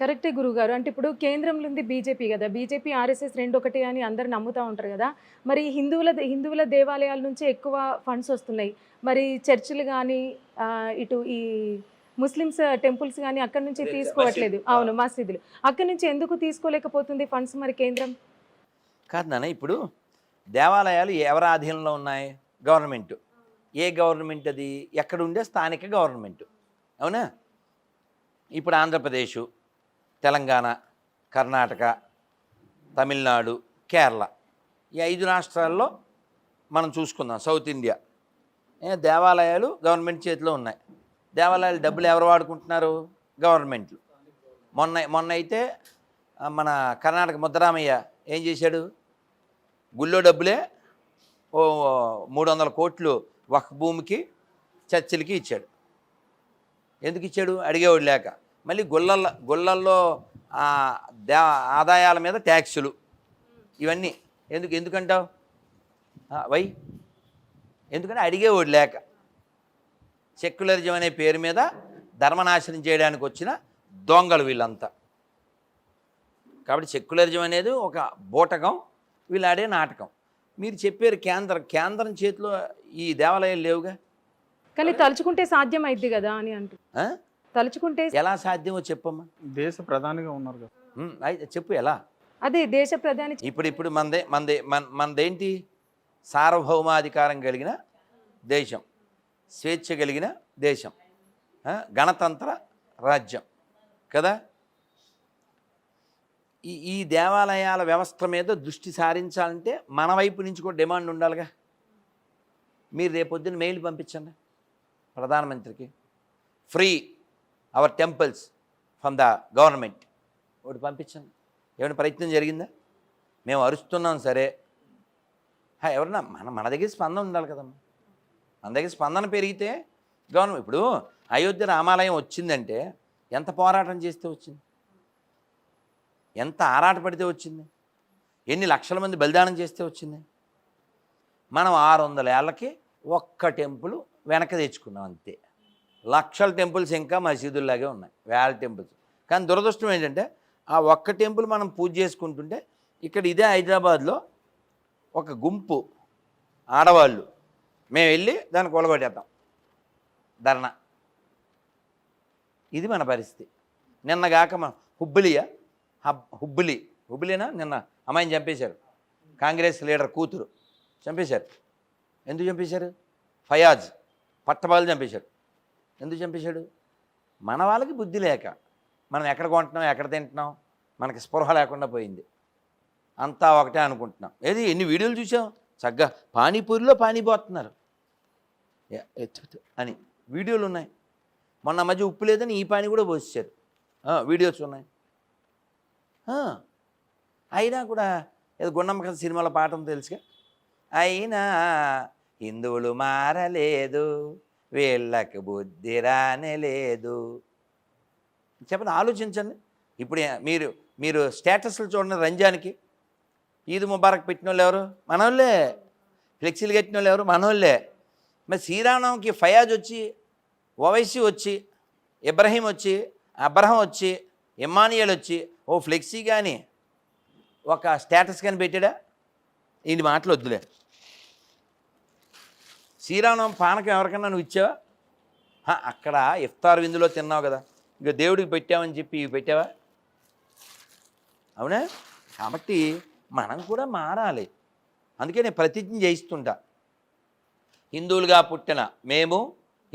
కరెక్టే గురుగారు. అంటే ఇప్పుడు కేంద్రంలో ఉంది బీజేపీ కదా. బీజేపీ ఆర్ఎస్ఎస్ రెండు ఒకటి అని అందరు నమ్ముతా ఉంటారు కదా. మరి హిందువుల హిందువుల దేవాలయాల నుంచి ఎక్కువ ఫండ్స్ వస్తున్నాయి. మరి చర్చిలు కానీ ఇటు ఈ ముస్లిమ్స్ టెంపుల్స్ కానీ అక్కడి నుంచి తీసుకోవట్లేదు. అవును మసీదులు. అక్కడి నుంచి ఎందుకు తీసుకోలేకపోతుంది ఫండ్స్ మరి కేంద్రం? కాదు నాన్న ఇప్పుడు దేవాలయాలు ఎవరి ఆధీనంలో ఉన్నాయి? గవర్నమెంట్. ఏ గవర్నమెంట్ అది? ఎక్కడ ఉండే స్థానిక గవర్నమెంట్. అవునా? ఇప్పుడు ఆంధ్రప్రదేశ్ తెలంగాణ కర్ణాటక తమిళనాడు కేరళ ఈ ఐదు రాష్ట్రాల్లో మనం చూసుకుందాం. South India. దేవాలయాలు గవర్నమెంట్ చేతిలో ఉన్నాయి. దేవాలయాలు డబ్బులు ఎవరు వాడుకుంటున్నారు? గవర్నమెంట్లు. మొన్న మొన్న అయితే మన కర్ణాటక ముద్దరామయ్య ఏం చేశాడు? గుళ్ళో డబ్బులే ఓ మూడు వందల కోట్లు ఒక భూమికి చర్చిలకి ఇచ్చాడు. ఎందుకు ఇచ్చాడు? అడిగేవాడు లేక. మళ్ళీ ఆ, దే ఆదాయాల మీద ట్యాక్సులు. ఇవన్నీ. ఎందుకు ఎందుకంటావు? వై? ఎందుకంటే అడిగేవాడు లేక. సెక్యులరిజం అనే పేరు మీద ధర్మనాశనం చేయడానికి వచ్చిన దొంగలు వీళ్ళంతా. కాబట్టి సెక్యులరిజం అనేది ఒక బూటకం వీళ్ళు ఆడే నాటకం. మీరు చెప్పారు కేంద్రం కేంద్రం చేతిలో ఈ దేవాలయాలు లేవుగా? కానీ తలుచుకుంటే సాధ్యం అయింది కదా అని అంటూ? తలుచుకుంటే ఎలా సాధ్యమో చెప్పమ్మా. దేశ ప్రధానిగా ఉన్నారు కదా. చెప్పు ఎలా. అదే దేశ ప్రధాని ఇప్పుడు ఇప్పుడు మనదే మనదే మన మనదేంటి సార్వభౌమాధికారం కలిగిన దేశం స్వేచ్ఛ కలిగిన దేశం ఆ? గణతంత్ర రాజ్యం కదా? ఈ ఈ దేవాలయాల వ్యవస్థ మీద దృష్టి సారించాలంటే మన వైపు నుంచి కూడా డిమాండ్ ఉండాలిగా. మీరు రేపొద్దున మెయిల్ పంపించండి ప్రధానమంత్రికి. Free our temples from the government ఒకటి పంపించండి. ఏమైనా ప్రయత్నం జరిగిందా? మేము అరుస్తున్నాం సరే. హా, ఎవరన్నా మన మన దగ్గర స్పందన ఉండాలి కదమ్మా. మన దగ్గర స్పందన పెరిగితే గవర్నమెంట్ ఇప్పుడు అయోధ్య రామాలయం వచ్చిందంటే ఎంత పోరాటం చేస్తే వచ్చింది? ఎంత ఆరాటపడితే వచ్చింది? ఎన్ని లక్షల మంది బలిదానం చేస్తే వచ్చింది? మనం ఆరు వందల ఏళ్ళకి ఒక్క టెంపుల్ వెనక తెచ్చుకున్నాం అంతే. లక్షల టెంపుల్స్ ఇంకా మసీదుల్లాగే ఉన్నాయి వేల టెంపుల్స్. కానీ దురదృష్టం ఏంటంటే ఆ ఒక్క టెంపుల్ మనం పూజ చేసుకుంటుంటే ఇక్కడ ఇదే హైదరాబాద్లో ఒక గుంపు ఆడవాళ్ళు. మేము వెళ్ళి దాన్ని కూలగొట్టేద్దాం. ధర్నా. ఇది మన పరిస్థితి. నిన్నగాక మన హుబ్బులియా హబ్ హుబ్బులి. హుబ్బులినా నిన్న అమ్మాయిని చంపేశారు. కాంగ్రెస్ లీడర్ కూతురు. చంపేశారు. ఎందుకు చంపేశారు? ఫయాజ్ పట్టబాలు చంపేశారు. ఎందుకు చంపేశాడు? మన వాళ్ళకి బుద్ధి లేక. మనం ఎక్కడ కొంటున్నాం ఎక్కడ తింటున్నాం మనకి స్పృహ లేకుండా పోయింది. అంతా ఒకటే అనుకుంటున్నాం. ఏది ఎన్ని వీడియోలు చూసాం? చక్కగా పానీపూరిలో పానీ పోతున్నారు. అని. వీడియోలు ఉన్నాయి. మొన్న మధ్య ఉప్పు లేదని ఈ పానీ కూడా పోసారు వీడియోస్ ఉన్నాయి. అయినా కూడా ఏదో గుండమ్మ కథ సినిమాలో పాట తెలుసుగా? అయినా హిందువులు మారలేదు. వీళ్ళకి బుద్ధి రానేలేదు చెప్పండి ఆలోచించండి. ఇప్పుడు మీరు మీరు స్టేటస్లు చూడండి రంజాన్కి. ఈద్ ముబారక్ పెట్టిన వాళ్ళు ఎవరు? మనోళ్ళే. ఫ్లెక్సీలు కట్టిన వాళ్ళు ఎవరు? మనోళ్ళే. మరి శ్రీరామనవమికి ఫయాజ్ వచ్చి ఓవైసీ వచ్చి ఇబ్రహీం వచ్చి అబ్రహం వచ్చి ఇమానియల్ వచ్చి ఓ ఫ్లెక్సీ కానీ ఒక స్టేటస్ కానీ పెట్టాడా ఈ మాటలు వద్దులే. శ్రీరామనవం పానకం ఎవరికన్నా నువ్వు ఇచ్చావా? అక్కడ ఇఫ్తార్ విందులో తిన్నావు కదా. ఇక దేవుడికి పెట్టావని చెప్పి ఇవి పెట్టావా? అవునా? కాబట్టి మనం కూడా మారాలి. అందుకే నేను ప్రతిజ్ఞ చేయిస్తుంటా. హిందువులుగా పుట్టిన మేము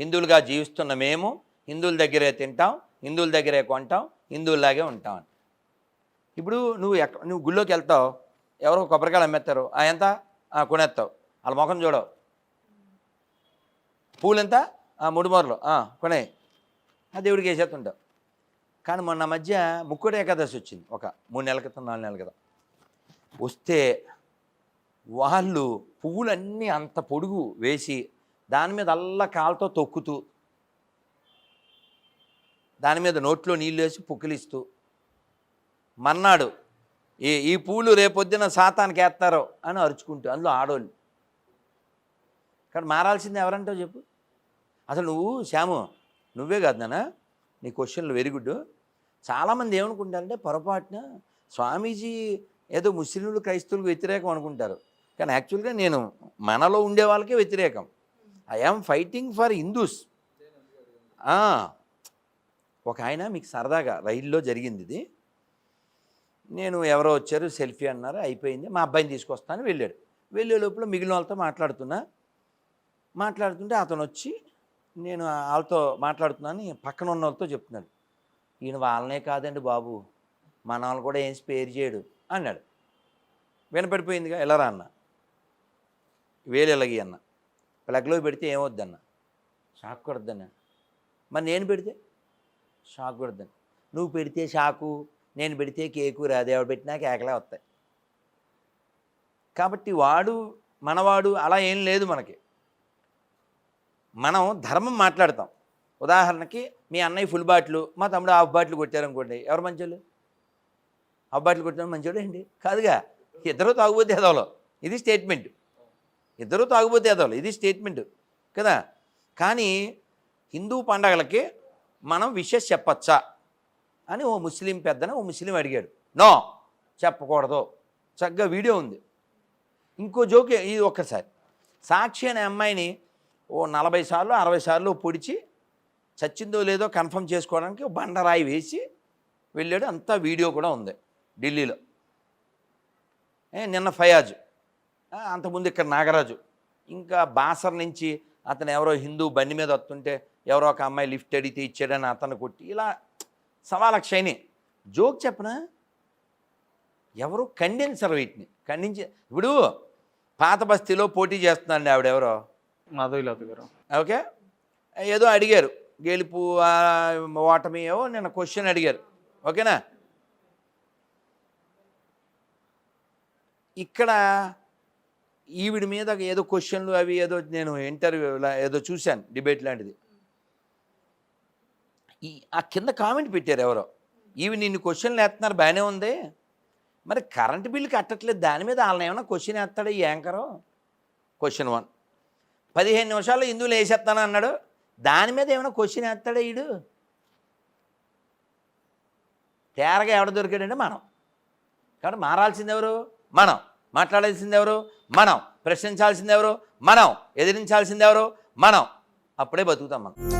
హిందువులుగా జీవిస్తున్న మేము హిందువుల దగ్గరే తింటాం హిందువుల దగ్గరే కొంటాం హిందువుల్లాగే ఉంటాం ఇప్పుడు నువ్వు ఎక్క నువ్వు గుళ్ళోకి వెళ్తావు. ఎవరో కొబ్బరికాయలు అమ్మేస్తారు ఎంత? కొనేస్తావు వాళ్ళ ముఖం చూడవు. పూలు ఎంత మూడు మూరలు. ఆ, కొనే. ఆ దేవుడికి వేసేస్తుంటావు కానీ మొన్న మధ్య ముక్కుడు ఏకాదశి వచ్చింది. ఒక మూడు నెలల క్రితం నాలుగు నెలల క్రితం. వస్తే వాళ్ళు పువ్వులన్నీ అంత పొడుగు వేసి దాని మీద అల్లా కాలుతో తొక్కుతూ దాని మీద నోట్లో నీళ్ళు వేసి పుక్కిలిస్తూ మన్నాడు ఈ ఈ పూలు రేపొద్దున సాతానికి వేస్తారో అని అరుచుకుంటూ అందులో ఆడోళ్ళు. ఇక్కడ మారాల్సింది ఎవరంటో చెప్పు? అసలు నువ్వు శ్యాము నువ్వే కాదు నాన్న నీ క్వశ్చన్లు వెరీ గుడ్ చాలామంది ఏమనుకుంటారంటే పొరపాటున స్వామీజీ ఏదో ముస్లింలు క్రైస్తవులకు వ్యతిరేకం అనుకుంటారు. కానీ యాక్చువల్గా నేను మనలో ఉండే వాళ్ళకే వ్యతిరేకం. I am fighting for Hindus ఒక ఆయన మీకు సరదాగా రైల్లో జరిగింది ఇది. నేను ఎవరో వచ్చారు సెల్ఫీ అన్నారు అయిపోయింది. మా అబ్బాయిని తీసుకొస్తాను వెళ్ళాడు. వెళ్ళే లోపల మిగిలిన వాళ్ళతో మాట్లాడుతున్నా. మాట్లాడుతుంటే అతను వచ్చి నేను వాళ్ళతో మాట్లాడుతున్నాను పక్కన ఉన్న వాళ్ళతో చెప్తున్నాడు. ఈయన వాళ్ళనే కాదండి బాబు మన వాళ్ళు కూడా ఏం స్పేర్ చేయడు అన్నాడు. వినపడిపోయిందిగా వెళ్ళరా అన్న? వేలు ఎలాగి అన్న? ప్లగ్లో పెడితే ఏమొద్దన్న? షాక్ కొడద్దన్న? మరి నేను పెడితే? షాక్ కొడద్దని నువ్వు పెడితే షాకు నేను పెడితే కేకు రాదేవాడు పెట్టినా కేకలే వస్తాయి. కాబట్టి వాడు మనవాడు అలా ఏం లేదు మనకి. మనం ధర్మం మాట్లాడతాం. ఉదాహరణకి మీ అన్నయ్య ఫుల్ బాటిల్ మా తమ్ముడు హాఫ్ బాటిల్ కొట్టారనుకోండి ఎవరు మంచోళ్ళు? హాఫ్ బాటిల్ కొట్టారు మంచోడు ఏంటి? కాదుగా ఇద్దరు తాగుబోతే ఎదవలో ఇది స్టేట్మెంట్. ఇద్దరు తాగుబోతే ఎదవలు ఇది స్టేట్మెంట్. కదా? కానీ హిందూ పండగలకి మనం విషెస్ చెప్పచ్చా? అని ఓ ముస్లిం పెద్దన ఓ ముస్లిం అడిగాడు. నో చెప్పకూడదు. చక్కగా వీడియో ఉంది. ఇంకో జోక్ ఇది ఒక్కసారి. సాక్షి అనే అమ్మాయిని ఓ నలభై సార్లు అరవై సార్లు పొడిచి చచ్చిందో లేదో కన్ఫర్మ్ చేసుకోవడానికి బండరాయి వేసి వెళ్ళాడు. అంతా వీడియో కూడా ఉంది ఢిల్లీలో. ఏ, నిన్న ఫయాజ్ అంతకుముందు ఇక్కడ నాగరాజు. ఇంకా బాసర్ నుంచి అతను ఎవరో హిందూ బండి మీద వస్తుంటే ఎవరో ఒక అమ్మాయి లిఫ్ట్ అడిగితే ఇచ్చాడని అతను కొట్టి ఇలా సవాలక్షయని. జోక్ చెప్పనా? ఎవరు ఖండించరు వీటిని. ఖండించి ఇప్పుడు పాత బస్తీలో పోటీ చేస్తున్నాండి ఆవిడెవరో? మాధవిలత గారు. ఓకే? ఏదో అడిగారు. గెలుపు ఓటమి ఏవో నిన్న క్వశ్చన్ అడిగారు. ఓకేనా? ఇక్కడ ఈవిడ మీద ఏదో క్వశ్చన్లు అవి ఏదో నేను ఇంటర్వ్యూ ఏదో చూశాను డిబేట్ లాంటిది. ఈ ఆ కింద కామెంట్ పెట్టారు ఎవరో. ఈవి నిన్ను క్వశ్చన్లు వేస్తున్నారు బాగానే ఉంది. మరి కరెంట్ బిల్లు కట్టట్లేదు దాని మీద వాళ్ళని ఏమైనా క్వశ్చన్ వేస్తాడు ఈ యాంకరు క్వశ్చన్ వన్ పదిహేను నిమిషాల్లో హిందువులు వేసేస్తాను అన్నాడు. దాని మీద ఏమైనా క్వశ్చన్ వేస్తాడా ఈడు? తేరగా ఎవడ దొరికాడంటే మనం. కాబట్టి మారాల్సింది ఎవరు? మనం. మాట్లాడాల్సింది ఎవరు? మనం. ప్రశ్నించాల్సింది ఎవరు? మనం. ఎదిరించాల్సింది ఎవరు? మనం. అప్పుడే బతుకుతాం మనం.